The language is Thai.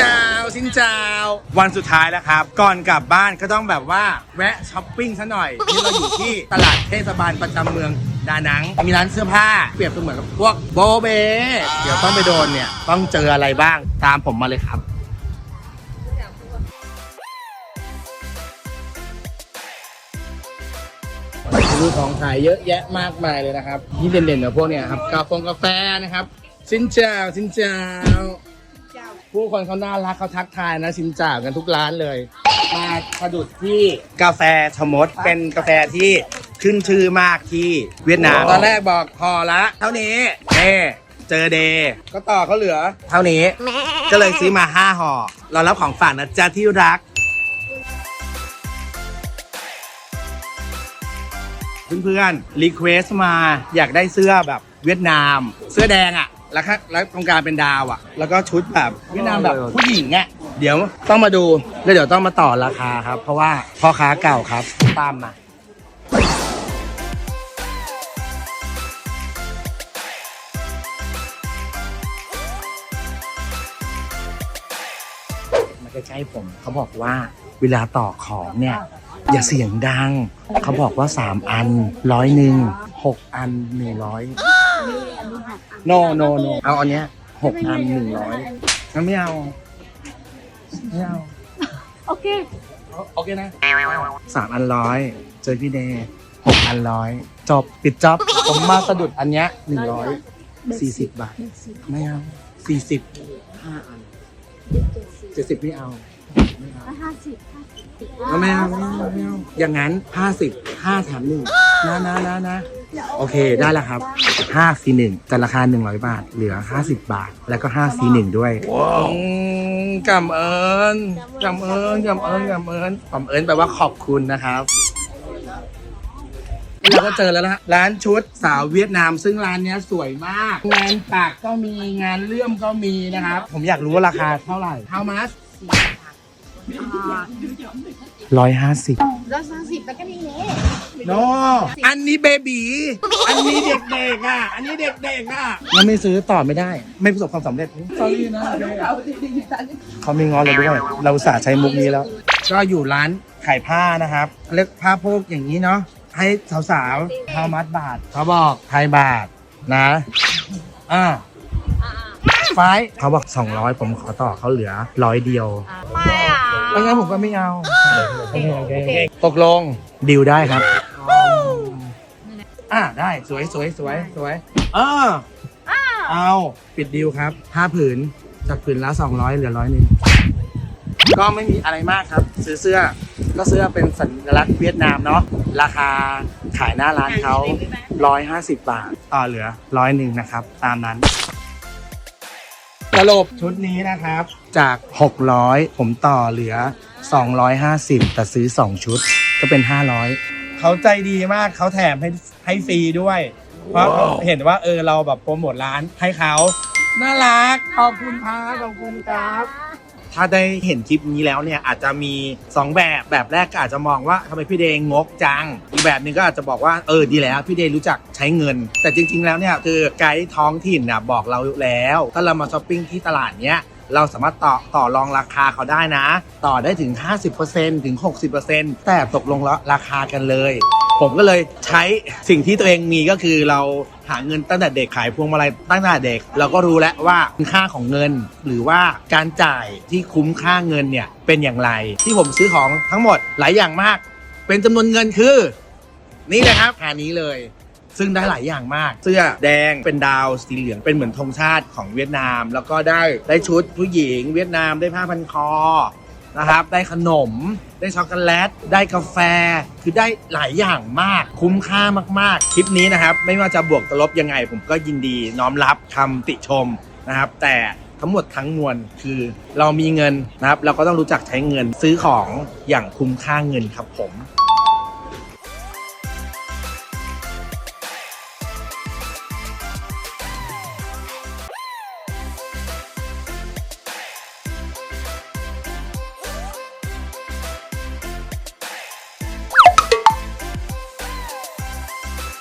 เจ้าสินเจ้า วันสุดท้ายแล้วครับ ก่อนกลับบ้านก็ต้องแบบว่าแวะช้อปปิ้งซะหน่อยนี่เราอยู่ที่ตลาดเทศบาลประจำเมืองดานัง มีร้านเสื้อผ้าเปรียบเสมือนกับพวกโบเบ เดี๋ยวต้องไปโดนเนี่ย ต้องเจออะไรบ้างตามผมมาเลยครับมีของขายเยอะแยะมากมายเลยนะครับที่เด่นๆกับพวกเนี่ยครับกาแฟกาแฟนะครับสินเจ้าสินเจ้า ผู้คนเขาน่ารักเขาทักทายนะสินเจ้ากันทุกร้านเลย มาสะดุดที่กาแฟชะมดเป็นกาแฟที่ขึ้นชื่อมากที่เวียดนามตอนแรกบอกพอละ เท่านี้เน่เจอเดย์ก็ต่อเขาเหลือ เท่านี้ก็เลยซื้อมาห้าห่อเรารับของฝากนะจ๊ะที่รักเพื่อนๆรีเควสมาอยากได้เสื้อแบบเวียดนาม เสื้อแดงอะ่ะ แล้วก็แล้วตรงกลางเป็นดาวอะ่ะ แล้วก็ชุดแบบเวียดนามแบบผู้หญิงอะ่ะเดี๋ยวต้องมาดูแล้วเดี๋ยวต้องมาต่อราคาครับ เพราะว่าพ่อค้าเก่าครับตามมามาใกล้ๆผมเขาบอกว่าเวลาต่อของเนี่ย อย่าเสียงดัง เขาบอกว่า 3 อันร้อยหนึ่งหกอันหนึ่งร้อย โนโนโนเอาอันเนี้ยหกอันหนึ่งร้อยงั้นไม่เอาไม่เอาโอเค โอเคนะสามอันร้อยเจอพี่เดย์หกอันร้อยจบปิดจ็อบผมมาสะดุดอันเนี้ยหนึ่งร้อยสี่สิบบาท ไม่เอาสี่สิบห้าอันเจ็ดสิบไม่เอาห้าสิบห้าสิบเอาไม่เอาไม่เอาไม่เอาอย่างนั้นห้าสิบห้าแถมหนึ่ง นะนะนะนะโอเคได้แล้วครับห้าซีหนึ่งแต่ราคาหนึ่งร้อยบาท เหลือห้าสิบบาท แล้วก็ห้าซีหนึ่งด้วยว้าวกำเอิญกำเอิญกำเอิญกำเอิญกำเอิญแปลว่าขอบคุณนะครับเราก็เจอแล้วนะฮะร้านชุดสาวเวียดนาม ซึ่งร้านเนี้ยสวยมาก งานปากก็มีงานเลื่อมก็มีนะครับ ผมอยากรู้ว่าราคาเท่าไหร่ How much ร้อยห้าสิบร้อยสามสิบแล้วก็นี่เน่โนอันนี้เบบีอันนี้เด็กๆอะ อันนี้เด็กๆอะยังไม่ซื้อต่อไม่ได้ ไม่ประสบความสำเร็จสอรี่นะเขามีงอนเราด้วย เราอุตสาห์ใช้มุกนี้แล้ว ก็อยู่ร้านขายผ้านะครับเรียกผ้าโพกอย่างนี้เนาะ ให้สาวๆเท้ามัดบาท เขาบอกไทยบาทนะ อ่าไฟล์เขาบอก200 ผมขอต่อเขาเหลือร้อยเดียว ไม่อะ ไม่งั้นผมก็ไม่เอาโอเคโอเคโอเคตกลงดิวได้ครับอ่าได้สวยสวยสวยสวยเออเอาปิดดิวครับผ้าผืนจากผืนละสองร้อยเหลือร้อยหนึ่งก็ไม่มีอะไรมากครับ ซื้อเสื้อก็เสื้อเป็นสัญลักษณ์เวียดนามเนาะราคาขายหน้าร้านเขาร้อยห้าสิบบาทต่อเหลือร้อยหนึ่งนะครับ ตามนั้น สรุปชุดนี้นะครับ จาก 600 ผมต่อเหลือ 250 แต่ซื้อ 2 ชุดก็เป็น 500 เขาใจดีมากเขาแถมให้ให้ฟรีด้วย เพราะเห็นว่าเออเราแบบโปรโมทร้านให้เขา น่ารัก ขอบคุณครับขอบคุณครับ ถ้าได้เห็นคลิปนี้แล้วเนี่ยอาจจะมี 2 แบบแบบแรกก็อาจจะมองว่าทำไมพี่เดย์งกจัง อีกแบบหนึงก็อาจจะบอกว่าเออดีแล้วพี่เดย์รู้จักใช้เงิน แต่จริง ๆ แล้วเนี่ยคือไกด์ท้องถิ่นน่ะบอกเราแล้ว ถ้าเรามาช้อปปิ้งที่ตลาดเนี้ยเราสามารถต่อต่อรองราคาเขาได้นะ ต่อได้ถึง 50%ถึง 60%แต่ตกลงลราคากันเลย ผมก็เลยใช้สิ่งที่ตัวเองมีก็คือเราหาเงินตั้งแต่เด็กขายพวงมาลัยตั้งแต่เด็ก เราก็รู้แล้วว่าคุณค่าของเงิน หรือว่าการจ่ายที่คุ้มค่าเงินเนี่ยเป็นอย่างไร ที่ผมซื้อของทั้งหมดหลายอย่างมาก เป็นจำนวนเงินคือ นี่เลยครับอันนี้เลยซึ่งได้หลายอย่างมาก เสื้อแดงเป็นดาวสีเหลืองเป็นเหมือนธงชาติของเวียดนาม แล้วก็ได้ได้ชุดผู้หญิง เวียดนามได้ผ้าพันคอ นะครับ ได้ขนม ได้ช็อกโกแลต ได้กาแฟ คือได้หลายอย่างมาก คุ้มค่ามากๆ คลิปนี้นะครับ ไม่ว่าจะบวกตลบยังไง ผมก็ยินดีน้อมรับคำติชมนะครับ แต่ทั้งหมดทั้งมวลคือเรามีเงินนะครับ เราก็ต้องรู้จักใช้เงินซื้อของอย่างคุ้มค่าเงินครับผม